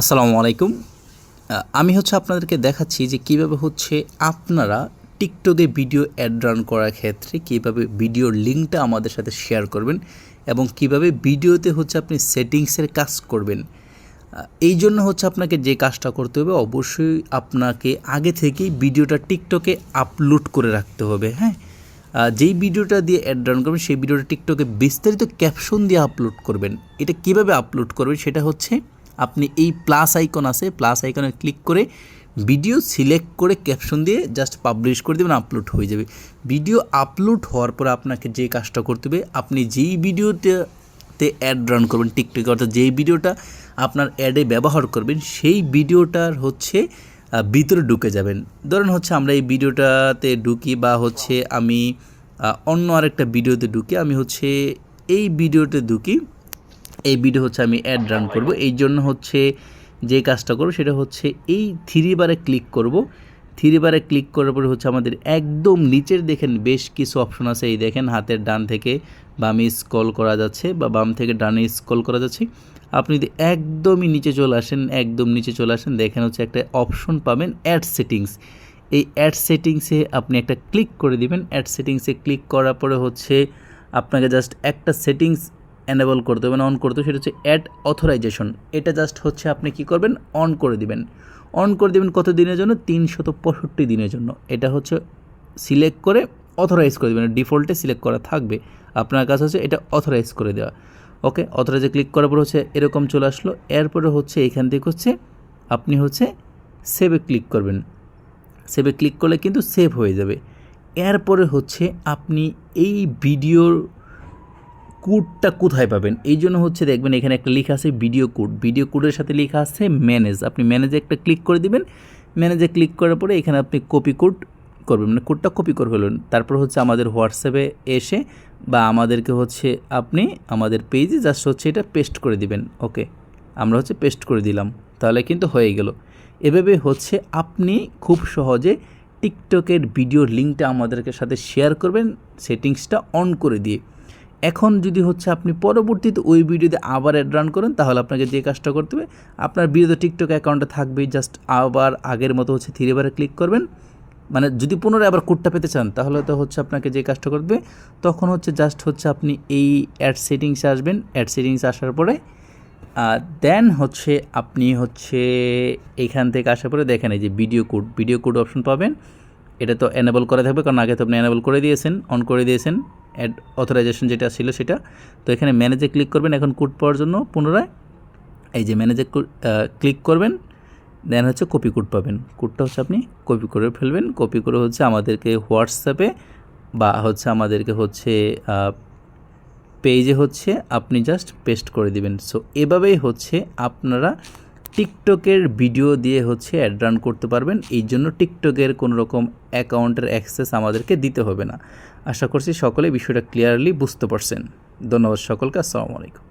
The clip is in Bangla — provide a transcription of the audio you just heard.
আসসালামু আলাইকুম। আমি হচ্ছে আপনাদেরকে দেখাচ্ছি যে কীভাবে হচ্ছে আপনারা টিকটকে ভিডিও অ্যাড রান করার ক্ষেত্রে কীভাবে ভিডিওর লিঙ্কটা আমাদের সাথে শেয়ার করবেন এবং কীভাবে ভিডিওতে হচ্ছে আপনি সেটিংসের কাজ করবেন। এই জন্য হচ্ছে আপনাকে যে কাজটা করতে হবে, অবশ্যই আপনাকে আগে থেকেই ভিডিওটা টিকটকে আপলোড করে রাখতে হবে হ্যাঁ? যেই ভিডিওটা দিয়ে অ্যাড রান করবেন, সেই ভিডিওটা টিকটকে বিস্তারিত ক্যাপশন দিয়ে আপলোড করবেন। এটা কীভাবে আপলোড করবেন, সেটা হচ্ছে আপনি এই প্লাস আইকন আছে প্লাস আইকনে ক্লিক করে ভিডিও সিলেক্ট করে ক্যাপশন দিয়ে জাস্ট পাবলিশ করে দেবেন আপলোড হয়ে যাবে। ভিডিও আপলোড হওয়ার পর আপনাকে যে কাজটা করতে হবে, আপনি যেই ভিডিওতে অ্যাড রান করবেন টিকটকে অর্থাৎ যেই ভিডিওটা আপনার অ্যাডে ব্যবহার করবেন, সেই ভিডিওটার হচ্ছে ভিতরে ঢুকে যাবেন। ধরেন হচ্ছে আমরা এই ভিডিওটাতে ঢুকি বা হচ্ছে আমি অন্য আরেকটা ভিডিওতে ঢুকি, আমি হচ্ছে এই ভিডিওতে ঢুকি এই ভিডিও হচ্ছে আমি অ্যাড রান করব। এই জন্য হচ্ছে যে কাজটা করব সেটা হচ্ছে এই থ্রি বারে ক্লিক করব। থ্রি বারে ক্লিক করার পরে হচ্ছে আমাদের একদম নিচের দেখেন বেশ কিছু অপশন আছে। এই দেখেন হাতের ডান থেকে বামে স্ক্রল করা যাচ্ছে বা বাম থেকে ডানে স্ক্রল করা যাচ্ছে। আপনি যদি একদমই নিচে চলে আসেন, একদম নিচে চলে আসেন, দেখেন হচ্ছে একটা অপশন পাবেন অ্যাড সেটিংস এই অ্যাড সেটিংসে আপনি একটা ক্লিক করে দিবেন। অ্যাড সেটিংসে ক্লিক করার পরে হচ্ছে আপনাকে জাস্ট একটা সেটিংস এনেবল করতে হবে অন করতে হবে সেটা হচ্ছে অ্যাড অথরাইজেশন এটা জাস্ট হচ্ছে আপনি কি করবেন? অন করে দিবেন। অন করে দিবেন কত দিনের জন্য? তিনশত পঁয়ষট্টি দিনের জন্য। এটা হচ্ছে সিলেক্ট করে অথরাইজ করে দেবেন। ডিফল্টে সিলেক্ট করা থাকবে। আপনার কাছে হচ্ছে এটা অথরাইজ করে দেওয়া। ওকে অথরাইজে ক্লিক করার পর হচ্ছে এরকম চলে আসলো। এরপরে হচ্ছে এখান থেকে হচ্ছে আপনি হচ্ছে সেভে ক্লিক করবেন। সেভে ক্লিক করলে কিন্তু সেভ হয়ে যাবে। এরপরে হচ্ছে আপনি এই ভিডিওর কোডটা কোথায় পাবেন? এই জন্য হচ্ছে দেখবেন এখানে একটা লেখা আছে ভিডিও কোড ভিডিও কোডের সাথে লেখা আছে ম্যানেজ আপনি ম্যানেজে একটা ক্লিক করে দিবেন। ম্যানেজে ক্লিক করার পরে এখানে আপনি কপি কোড করবেন। মানে কোডটা কপি করে ফেলুন। তারপর হচ্ছে আমাদের হোয়াটসঅ্যাপে এসে বা আমাদেরকে হচ্ছে আপনি আমাদের পেজে জাস্ট হচ্ছে এটা পেস্ট করে দিবেন। ওকে আমরা হচ্ছে পেস্ট করে দিলাম। তাহলে কিন্তু হয়ে গেল। এভাবে হচ্ছে আপনি খুব সহজে টিকটকের ভিডিওর লিঙ্কটা আমাদেরকে সাথে শেয়ার করবেন। সেটিংসটা অন করে দিয়ে। এখন যদি হচ্ছে আপনি পরবর্তীতে ওই ভিডিওতে আবার অ্যাড রান করেন, তাহলে আপনাকে যে কাজটা করতে হবে, আপনার ভিডিওতে টিকটক অ্যাকাউন্টে থাকবেই জাস্ট আবার আগের মতো হচ্ছে থ্রি বারে ক্লিক করবেন। মানে যদি পুনরায় আবার কোডটা পেতে চান, তাহলে তো হচ্ছে আপনাকে যে কাজটা করবে তখন হচ্ছে জাস্ট হচ্ছে আপনি এই অ্যাড সেটিংসে আসবেন। অ্যাড সেটিংসে আসার পরে দেন হচ্ছে আপনি হচ্ছে এখান থেকে আসার পরে দেখেন এই যে video code video code option পাবেন। এটা তো এনেবল করা থাকবে, কারণ আগে তো আপনি এনেবল করে দিয়েছেন অন করে দিয়েছেন। অ্যাড অথরাইজেশন যেটা ছিল সেটা। তো এখানে ম্যানেজে ক্লিক করবেন এখন কোড পাওয়ার জন্য পুনরায়। এই যে ম্যানেজে ক্লিক করবেন দেন হচ্ছে কপি কোড পাবেন। কোডটা হচ্ছে আপনি কপি করে ফেলবেন। কপি করে হচ্ছে আমাদেরকে হোয়াটসঅ্যাপে বা হচ্ছে আমাদেরকে হচ্ছে পেজে হচ্ছে আপনি জাস্ট পেস্ট করে দিবেন। সো এভাবেই হচ্ছে আপনারা টিকটকের ভিডিও দিয়ে হচ্ছে অ্যাড রান করতে পারবেন। এই জন্য টিকটকের কোনো রকম অ্যাকাউন্টের অ্যাক্সেস আমাদেরকে দিতে হবে না। আশা করছি সকলে বিষয়টা ক্লিয়ারলি বুঝতে পারছেন। ধন্যবাদ সকলকে, আসসালামু আলাইকুম।